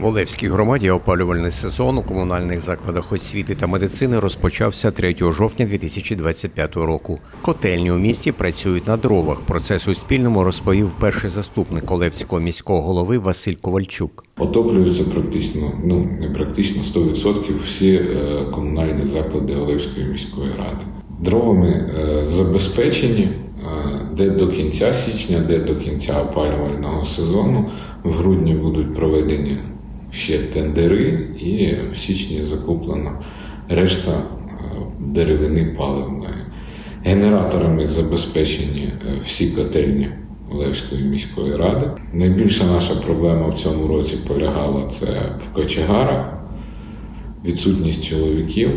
В Олевській громаді опалювальний сезон у комунальних закладах освіти та медицини розпочався 3 жовтня 2025 року. Котельні у місті працюють на дровах. Про це Суспільному розповів перший заступник Олевського міського голови Василь Ковальчук. Отоплюються практично, ну не практично 100% всі е, комунальні заклади Олевської міської ради. Дровами е, забезпечені е, де до кінця січня, де до кінця опалювального сезону. В грудні будуть проведені ще тендери, і в січні закуплена решта е, деревини паливної. Генераторами забезпечені е, всі котельні Олевської міської ради. Найбільша наша проблема в цьому році полягала це в кочегарах, відсутність чоловіків.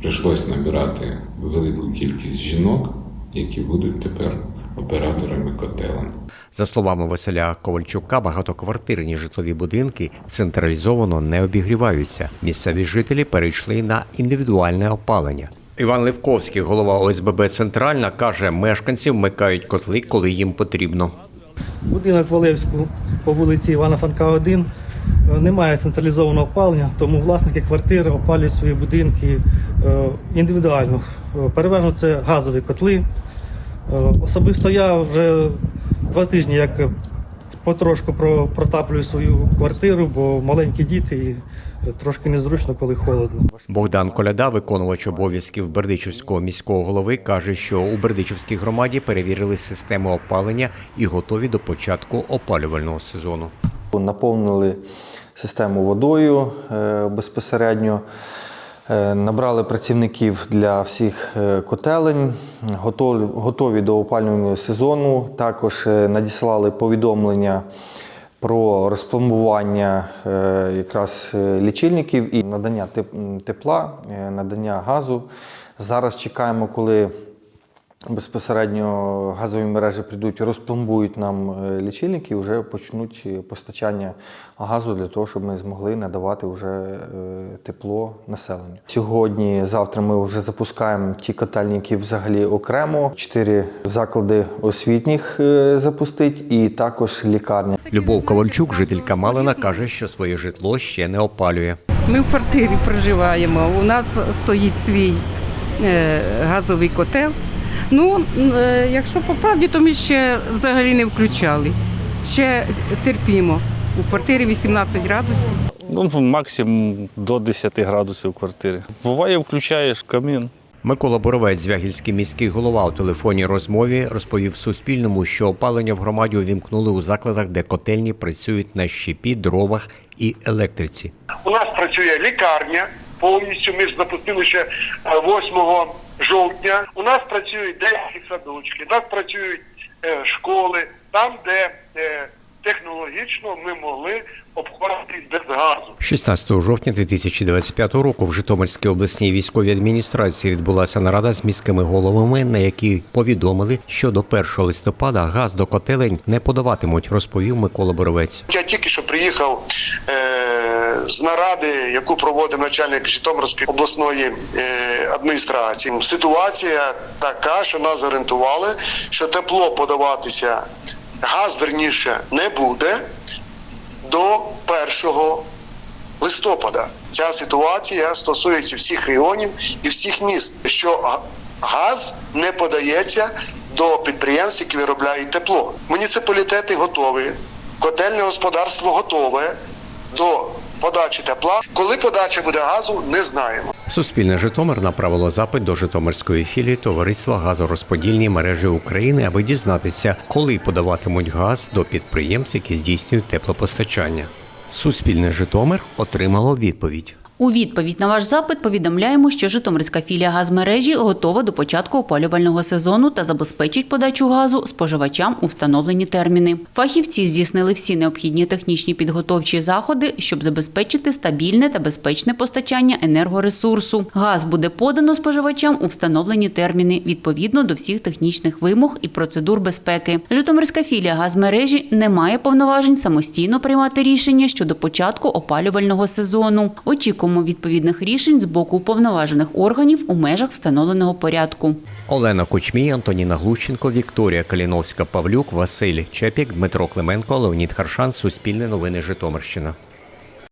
Прийшлось набирати велику кількість жінок, які будуть тепер операторами котелень. За словами Василя Ковальчука, багатоквартирні житлові будинки централізовано не обігріваються. Місцеві жителі перейшли на індивідуальне опалення. Іван Левковський, голова ОСББ Центральна, каже, мешканці вмикають котли, коли їм потрібно. Будинок в Олевську по вулиці Івана Франка 1 е, немає централізованого опалення, тому власники квартир опалюють свої будинки е, індивідуально. Е, Переважно це газові котли. Особисто я вже два тижні як потрошку про- протаплюю свою квартиру, бо маленькі діти і трошки незручно, коли холодно. Богдан Коляда, виконувач обов'язків Бердичівського міського голови, каже, що у Бердичівській громаді перевірили систему опалення і готові до початку опалювального сезону. Наповнили систему водою е, безпосередньо, набрали працівників для всіх е, котелень, готові, готові до опалювального сезону. Також е, надіслали повідомлення про розпломбування е, якраз е, лічильників і надання тепла, е, надання газу. Зараз чекаємо, коли безпосередньо газові мережі прийдуть, розпломбують нам е, лічильники і вже почнуть е, постачання газу для того, щоб ми змогли надавати вже е, тепло населенню. Сьогодні, завтра ми вже запускаємо ті котельні, які взагалі окремо. Чотири заклади освітніх запустить і також лікарня. Любов Ковальчук, жителька Малина, каже, що своє житло ще не опалює. Ми в квартирі проживаємо. У нас стоїть свій газовий котел. Ну, е, якщо по правді, то ми ще взагалі не включали. Ще терпімо. У квартирі 18 градусів. Ну, максимум до 10 градусів в квартирі. Буває, включаєш камін. Микола Боровець, Звягільський міський голова, у телефонній розмові розповів Суспільному, що опалення в громаді увімкнули у закладах, де котельні працюють на щепі, дровах і електриці. У нас працює лікарня повністю. Ми ж запустили ще е, 8 жовтня. У нас працюють деякі садочки, у нас працюють е, школи, там, де е, технологічно ми могли обходитись без газу. 16 жовтня 2025 року в Житомирській обласній військовій адміністрації відбулася нарада з міськими головами, на якій повідомили, що до 1 листопада газ до котелень не подаватимуть, розповів Микола Боровець. Я тільки що приїхав е, з наради, яку проводив начальник Житомирської обласної е, адміністрації. Ситуація така, що нас орієнтували, що тепло подаватися, газ верніше не буде до 1 листопада. Ця ситуація стосується всіх регіонів і всіх міст, що газ не подається до підприємств, які виробляють тепло. Муніципалітети готові, котельне господарство готове до подачі тепла. Коли подача буде газу, не знаємо. Суспільне Житомир направило запит до Житомирської філії товариства газорозподільні мережі України, аби дізнатися, коли подаватимуть газ до підприємств, які здійснюють теплопостачання. Суспільне Житомир отримало відповідь. У відповідь на ваш запит повідомляємо, що Житомирська філія газмережі готова до початку опалювального сезону та забезпечить подачу газу споживачам у встановлені терміни. Фахівці здійснили всі необхідні технічні підготовчі заходи, щоб забезпечити стабільне та безпечне постачання енергоресурсу. Газ буде подано споживачам у встановлені терміни відповідно до всіх технічних вимог і процедур безпеки. Житомирська філія газмережі не має повноважень самостійно приймати рішення щодо початку опалювального сезону. Очікуємо відповідних рішень з боку уповноважених органів у межах встановленого порядку. Олена Кучмій, Антоніна Глущенко, Вікторія Каліновська, Павлюк, Василь Чепік, Дмитро Клименко, Леонід Харшан. Суспільне новини Житомирщина.